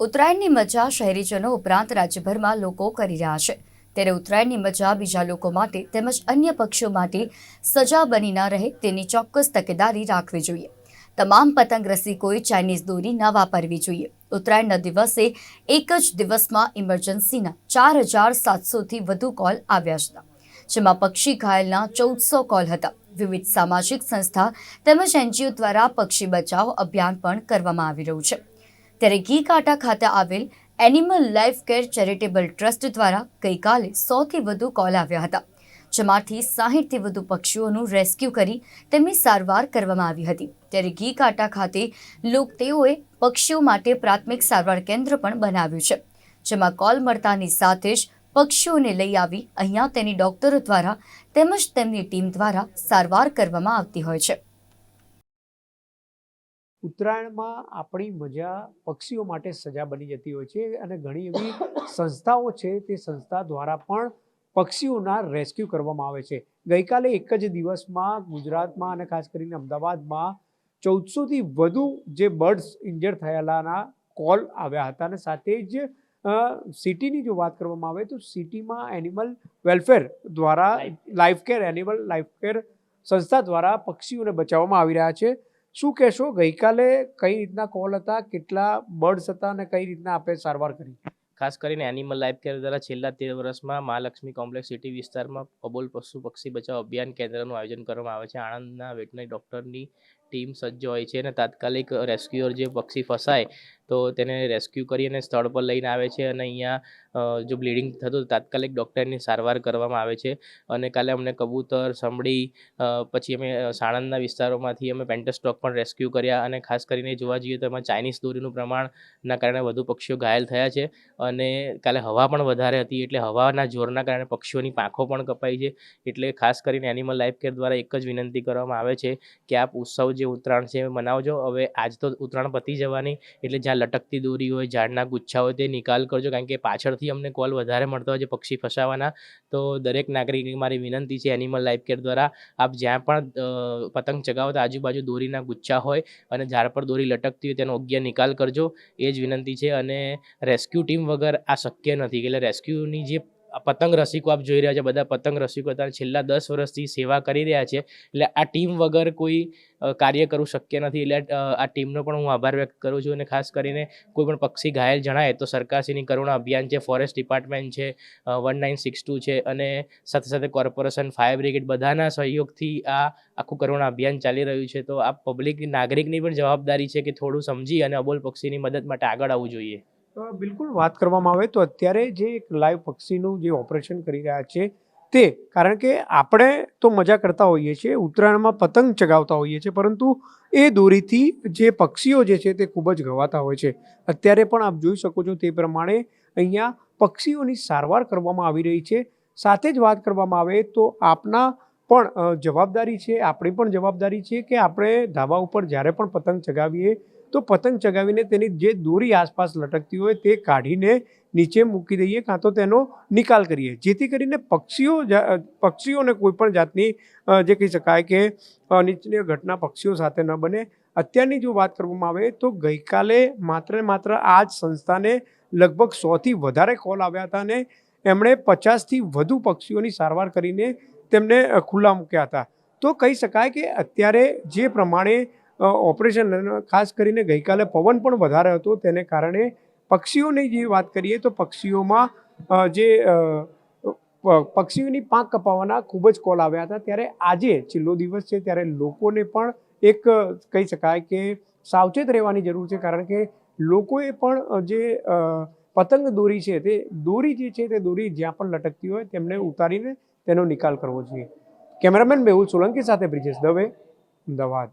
ઉત્તરાયણની મજા શહેરીજનો ઉપરાંત રાજ્યભરમાં લોકો કરી રહ્યા છે. ત્યારે ઉત્તરાયણની મજા બીજા લોકો માટે તેમજ અન્ય પક્ષીઓ માટે સજા બની ન રહે તેની ચોક્કસ તકેદારી રાખવી જોઈએ. તમામ પતંગ રસિકોએ ચાઇનીઝ દોરી ન વાપરવી જોઈએ. ઉત્તરાયણના દિવસે એક જ દિવસમાં ઇમરજન્સીના ચાર હજાર સાતસોથી વધુ કોલ આવ્યા હતા, જેમાં પક્ષી ઘાયલના ચૌદસો કોલ હતા. વિવિધ સામાજિક સંસ્થા તેમજ એનજીઓ દ્વારા પક્ષી બચાવ અભિયાન પણ કરવામાં આવી રહ્યું છે. ત્યારે ઘી કાંટા ખાતે આવેલ animal life care charitable trust દ્વારા ગઈકાલે સોથી વધુ કોલ આવ્યા હતા. જેમાંથી સાહીઠથી વધુ પક્ષીઓનું રેસ્ક્યુ કરી તેમની સારવાર કરવામાં આવી હતી. ત્યારે ઘી કાંટા ખાતે લોક તેઓએ પક્ષીઓ માટે પ્રાથમિક સારવાર કેન્દ્ર પણ બનાવ્યું છે. જેમાં કોલ મળતાની સાથે જ પક્ષીઓને લઈ આવી અહીંયા તેની ડોક્ટરો દ્વારા તેમજ તેમની ટીમ દ્વારા સારવાર કરવામાં આવતી હોય છે. ઉત્તરાયણમાં આપણી મજા પક્ષીઓ માટે સજા બની જતી હોય છે અને ઘણી એવી સંસ્થાઓ છે તે સંસ્થા દ્વારા પણ પક્ષીઓના રેસ્ક્યુ કરવામાં આવે છે. ગઈકાલે એક જ દિવસમાં ગુજરાતમાં અને ખાસ કરીને અમદાવાદમાં ચૌદસોથી વધુ જે બર્ડ્સ ઇન્જર થયેલાના કોલ આવ્યા હતા અને સાથે જ સિટીની જો વાત કરવામાં આવે તો સિટીમાં એનિમલ વેલફેર દ્વારા life care animal life care સંસ્થા દ્વારા પક્ષીઓને બચાવવામાં આવી રહ્યા છે. શું કહેશો? ગઈકાલે કઈ રીતના કોલ હતા? કેટલા બર્ડ્સ હતા અને કઈ રીતના આપે સારવાર કરી? ખાસ કરીને એનિમલ લાઈફ કેર દ્વારા છેલ્લા તેર વર્ષમાં મહાલક્ષ્મી કોમ્પ્લેક્સ સિટી વિસ્તારમાં અબોલ પશુ પક્ષી બચાવ અભિયાન કેન્દ્રનું આયોજન કરવામાં આવે છે. આણંદના વેટનરી ડૉક્ટરની ટીમ સજ્જ હોય છે અને તાત્કાલિક રેસ્ક્યુઅર જે પક્ષી ફસાય, તો તેને રેસ્ક્યુ કરી અને સ્થળ પર લઈને આવે છે અને અહીંયા જો બ્લીડિંગ થતું તાત્કાલિક ડૉક્ટરની સારવાર કરવામાં આવે છે. અને કાલે અમને કબૂતર, સંભળી પછી અમે સાણંદના વિસ્તારોમાંથી અમે પેન્ટસ્ટોક પણ રેસ્ક્યુ કર્યા અને ખાસ કરીને જોવા જઈએ તો એમાં ચાઇનીઝ દોરીનું પ્રમાણના કારણે વધુ પક્ષીઓ ઘાયલ થયા છે. અને કાલે હવા પણ વધારે હતી એટલે હવાના જોરના કારણે પક્ષીઓની પાંખો પણ કપાઈ છે. એટલે ખાસ કરીને એનિમલ લાઈફ કેર દ્વારા એક જ વિનંતી કરવામાં આવે છે કે આપ ઉત્સવ જે ઉત્તરાયણ છે, એ મનાવજો. હવે આજ તો ઉત્તરાયણ પતી જવાની, એટલે જ્યાં લટકતી દોરી હોય, ઝાડના ગુચ્છા હોય, તે નિકાલ કરજો. કારણ કે પાછળથી અમને કોલ વધારે મળતો હોય છે પક્ષી ફસાવાના. તો દરેક નાગરિકની મારી વિનંતી છે એનિમલ લાઈફ કેર દ્વારા, આપ જ્યાં પણ પતંગ ચગાવતા આજુબાજુ દોરીના ગુચ્છા હોય અને ઝાડ પર દોરી લટકતી હોય, તેનો યોગ્ય નિકાલ કરજો. એ જ વિનંતી છે. અને રેસ્ક્યુ ટીમ વગર આ શક્ય નથી. એટલે રેસ્ક્યુની જે પતંગ રસિકો આપ જોઈ રહ્યા છે, બધા પતંગ રસિકો અત્યારે છેલ્લા દસ વર્ષથી સેવા કરી રહ્યા છે. એટલે આ ટીમ વગર કોઈ કાર્ય કરવું શક્ય નથી. એટલે આ ટીમનો પણ હું આભાર વ્યક્ત કરું છું અને ખાસ કરીને કોઈ પણ પક્ષી ઘાયલ જણાય તો સરકારશ્રીની કરુણા અભિયાન છે, ફોરેસ્ટ ડિપાર્ટમેન્ટ છે વન નાઇન સિક્સ ટુ છે અને સાથે સાથે કોર્પોરેશન, ફાયર બ્રિગેડ બધાના સહયોગથી આ આખું કરુણા અભિયાન ચાલી રહ્યું છે. તો આ પબ્લિક, નાગરિકની પણ જવાબદારી છે કે થોડું સમજી અને અબોલ પક્ષીની મદદ માટે આગળ આવવું જોઈએ. બિલકુલ વાત કરવામાં આવે તો અત્યારે જે એક લાઈવ પક્ષીનું જે ઓપરેશન કરી રહ્યા છે તે, કારણ કે આપણે તો મજા કરતા હોઈએ છીએ, ઉત્તરાયણમાં પતંગ ચગાવતા હોઈએ છીએ, પરંતુ એ દોરીથી જે પક્ષીઓ જે છે તે ખૂબ જ ગવાતા હોય છે. અત્યારે પણ આપ જોઈ શકો છો તે પ્રમાણે અહીંયા પક્ષીઓની સારવાર કરવામાં આવી રહી છે. સાથે જ વાત કરવામાં આવે તો આપના પણ જવાબદારી છે, આપણી પણ જવાબદારી છે કે આપણે ધાબા ઉપર જ્યારે પણ પતંગ ચગાવીએ તો પતંગ ચગાવીને તેની જે દોરી આસપાસ લટકતી હોય તે કાઢીને નીચે મૂકી દઈએ કાં તો તેનો નિકાલ કરીએ. જેથી કરીને પક્ષીઓ પક્ષીઓને કોઈપણ જાતની જે કહી શકાય કે અનિચ્છનીય ઘટના પક્ષીઓ સાથે ન બને. અત્યારની જો વાત કરવામાં આવે તો ગઈકાલે માત્ર માત્ર આ જ સંસ્થાને લગભગ સોથી વધારે કોલ આવ્યા હતા અને એમણે પચાસથી વધુ પક્ષીઓની સારવાર કરીને તેમને ખુલ્લા મૂક્યા હતા. તો કહી શકાય કે અત્યારે જે પ્રમાણે ઓપરેશન ખાસ કરીને ગઈકાલે પવન પણ વધારે હતો, તેને કારણે પક્ષીઓની જે વાત કરીએ તો પક્ષીઓમાં જે પક્ષીઓની પાંખ કપાવવાના ખૂબ જ કોલ આવ્યા હતા. ત્યારે આજે છેલ્લો દિવસ છે, ત્યારે લોકોને પણ એક કહી શકાય કે સાવચેત રહેવાની જરૂર છે, કારણ કે લોકોએ પણ જે પતંગ દોરી છે, તે દોરી જે છે, તે દોરી જ્યાં પણ લટકતી હોય તેમને ઉતારીને તેનો નિકાલ કરવો જોઈએ. કેમેરામેન મેહુલ સોલંકી સાથે બ્રિજેશ દવે, અમદાવાદ.